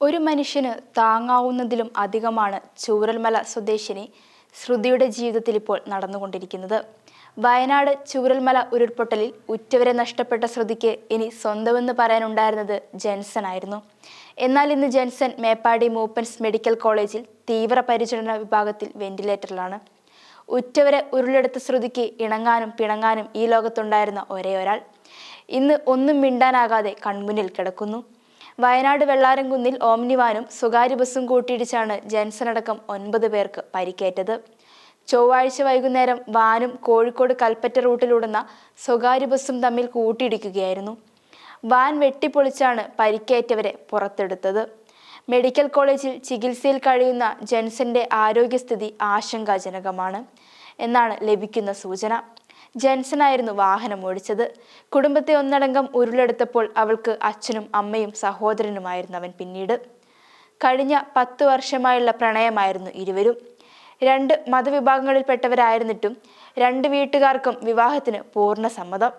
ഒരു മനുഷ്യന് താങ്ങാവുന്നതിലും അധികമാണ് ചൂരൽമല സ്വദേശിനി ശ്രുതിയുടെ ജീവിതത്തിൽ ഇപ്പോൾ നടന്നുകൊണ്ടിരിക്കുന്നത്. വയനാട് ചൂരൽമല ഉരുൾപൊട്ടലിൽ ഉറ്റവരെ നഷ്ടപ്പെട്ട ശ്രുതിക്ക് ഇനി സ്വന്തമെന്ന് പറയാനുണ്ടായിരുന്നത് ജെൻസൺ ആയിരുന്നു എന്നാൽ ഇന്ന് ജെൻസൺ മേപ്പാടി മൂപ്പൻസ് മെഡിക്കൽ കോളേജിൽ തീവ്ര പരിചരണ വിഭാഗത്തിൽ വെന്റിലേറ്ററിലാണ്. ഉറ്റവരെ ഉരുളെടുത്ത ശ്രുതിക്ക് ഇണങ്ങാനും പിണങ്ങാനും ഈ ലോകത്തുണ്ടായിരുന്ന ഒരേ ഒരാൾ ഇന്ന് ഒന്നും മിണ്ടാനാകാതെ കൺമുന്നിൽ കിടക്കുന്നു. വയനാട് വെള്ളാരംകുന്നിൽ ഓംനിവാനും സ്വകാര്യ ബസ്സും കൂട്ടിയിടിച്ചാണ് ജെൻസൺ അടക്കം ഒൻപത് പേർക്ക് പരിക്കേറ്റത്. ചൊവ്വാഴ്ച വൈകുന്നേരം വാനും കോഴിക്കോട് കൽപ്പറ്റ റൂട്ടിലൂടുന്ന സ്വകാര്യ ബസ്സും തമ്മിൽ കൂട്ടിയിടിക്കുകയായിരുന്നു. വാൻ വെട്ടിപ്പൊളിച്ചാണ് പരിക്കേറ്റവരെ പുറത്തെടുത്തത്. മെഡിക്കൽ കോളേജിൽ ചികിത്സയിൽ കഴിയുന്ന ജെൻസന്റെ ആരോഗ്യസ്ഥിതി ആശങ്കാജനകമാണ് എന്നാണ് ലഭിക്കുന്ന സൂചന. ജെൻസൺ ആയിരുന്നു വാഹനം ഓടിച്ചത്. കുടുംബത്തെ ഒന്നടങ്കം ഉരുളെടുത്തപ്പോൾ അവൾക്ക് അച്ഛനും അമ്മയും സഹോദരനുമായിരുന്നു അവൻ പിന്നീട്. കഴിഞ്ഞ പത്തു വർഷമായുള്ള പ്രണയമായിരുന്നു ഇരുവരും. രണ്ട് മതവിഭാഗങ്ങളിൽപ്പെട്ടവരായിരുന്നിട്ടും രണ്ട് വീട്ടുകാർക്കും വിവാഹത്തിന് പൂർണ സമ്മതം.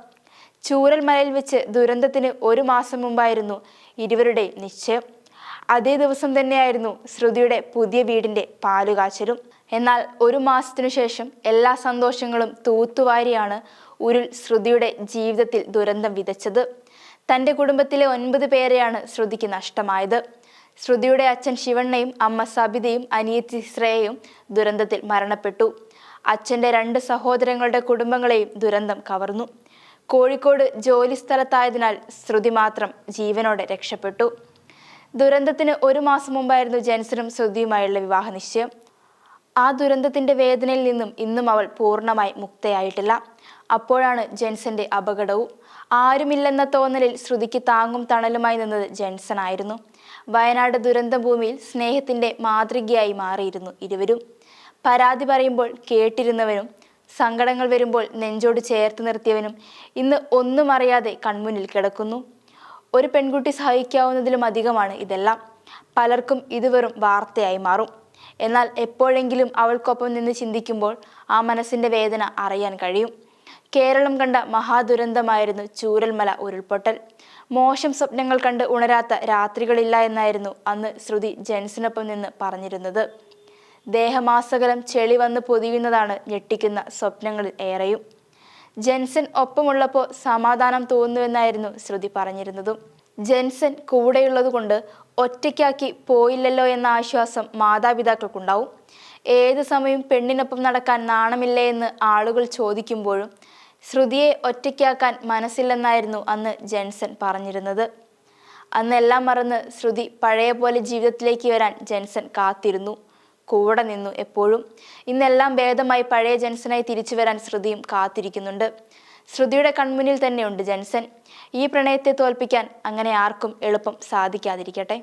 ചൂരൽമലയിൽ വെച്ച് ദുരന്തത്തിന് ഒരു മാസം മുമ്പായിരുന്നു ഇരുവരുടെയും നിശ്ചയം. അതേ ദിവസം തന്നെയായിരുന്നു ശ്രുതിയുടെ പുതിയ വീടിന്റെ പാലുകാച്ചലും. എന്നാൽ ഒരു മാസത്തിനു ശേഷം എല്ലാ സന്തോഷങ്ങളും തൂത്തുവാരിയാണ് ഉരുൾ ശ്രുതിയുടെ ജീവിതത്തിൽ ദുരന്തം വിതച്ചത്. തന്റെ കുടുംബത്തിലെ ഒൻപത് പേരെയാണ് ശ്രുതിക്ക് നഷ്ടമായത്. ശ്രുതിയുടെ അച്ഛൻ ശിവണ്ണയും അമ്മ സബിതയും അനിയത്തി ശ്രേയയും ദുരന്തത്തിൽ മരണപ്പെട്ടു. അച്ഛന്റെ രണ്ട് സഹോദരങ്ങളുടെ കുടുംബങ്ങളെയും ദുരന്തം കവർന്നു. കോഴിക്കോട് ജോലി സ്ഥലത്തായതിനാൽ ശ്രുതി മാത്രം ജീവനോടെ രക്ഷപ്പെട്ടു. ദുരന്തത്തിന് ഒരു മാസം മുമ്പായിരുന്നു ജെൻസനും ശ്രുതിയുമായുള്ള വിവാഹ നിശ്ചയം. ആ ദുരന്തത്തിന്റെ വേദനയിൽ നിന്നും ഇന്നും അവൾ പൂർണമായി മുക്തയായിട്ടില്ല. അപ്പോഴാണ് ജെൻസന്റെ അപകടവും. ആരുമില്ലെന്ന തോന്നലിൽ ശ്രുതിക്ക് താങ്ങും തണലുമായി നിന്നത് ജെൻസൺ ആയിരുന്നു. വയനാട് ദുരന്ത ഭൂമിയിൽ സ്നേഹത്തിന്റെ മാതൃകയായി മാറിയിരുന്നു ഇരുവരും. പരാതി പറയുമ്പോൾ കേട്ടിരുന്നവനും സങ്കടങ്ങൾ വരുമ്പോൾ നെഞ്ചോട് ചേർത്ത് നിർത്തിയവനും ഇന്ന് ഒന്നും അറിയാതെ കൺമുന്നിൽ കിടക്കുന്നു. ഒരു പെൺകുട്ടി സഹിക്കാവുന്നതിലും അധികമാണ് ഇതെല്ലാം. പലർക്കും ഇത് വെറും വാർത്തയായി മാറും. എന്നാൽ എപ്പോഴെങ്കിലും അവൾക്കൊപ്പം നിന്ന് ചിന്തിക്കുമ്പോൾ ആ മനസ്സിന്റെ വേദന അറിയാൻ കഴിയും. കേരളം കണ്ട മഹാദുരന്തമായിരുന്നു ചൂരൽമല ഉരുൾപൊട്ടൽ. മോശം സ്വപ്നങ്ങൾ കണ്ട് ഉണരാത്ത രാത്രികളില്ല എന്നായിരുന്നു അന്ന് ശ്രുതി ജെൻസിനൊപ്പം നിന്ന് പറഞ്ഞിരുന്നത്. ദേഹമാസകലം ചെളി വന്ന് പൊതിയുന്നതാണ് ഞെട്ടിക്കുന്ന സ്വപ്നങ്ങളിൽ ഏറെയും. ജെൻസൺ ഒപ്പമുള്ളപ്പോൾ സമാധാനം തോന്നുന്നുവെന്നായിരുന്നു ശ്രുതി പറഞ്ഞിരുന്നതും. ജെൻസൺ കൂടെയുള്ളതുകൊണ്ട് ഒറ്റയ്ക്കാക്കി പോയില്ലല്ലോ എന്ന ആശ്വാസം മാതാപിതാക്കൾക്കുണ്ടാവും. ഏത് സമയം പെണ്ണിനൊപ്പം നടക്കാൻ നാണമില്ലേ എന്ന് ആളുകൾ ചോദിക്കുമ്പോഴും ശ്രുതിയെ ഒറ്റയ്ക്കാക്കാൻ മനസ്സില്ലെന്നായിരുന്നു അന്ന് ജെൻസൺ പറഞ്ഞിരുന്നത്. അന്നെല്ലാം മറന്ന് ശ്രുതി പഴയ പോലെ ജീവിതത്തിലേക്ക് വരാൻ ജെൻസൺ കാത്തിരുന്നു. കൂടെ നിന്നു എപ്പോഴും. ഇന്നെല്ലാം ഭേദമായി പഴയ ജെൻസനായി തിരിച്ചു വരാൻ ശ്രുതിയും കാത്തിരിക്കുന്നുണ്ട്. ശ്രുതിയുടെ കൺമുന്നിൽ തന്നെയുണ്ട് ജെൻസൻ. ഈ പ്രണയത്തെ തോൽപ്പിക്കാൻ അങ്ങനെ ആർക്കും എളുപ്പം സാധിക്കാതിരിക്കട്ടെ.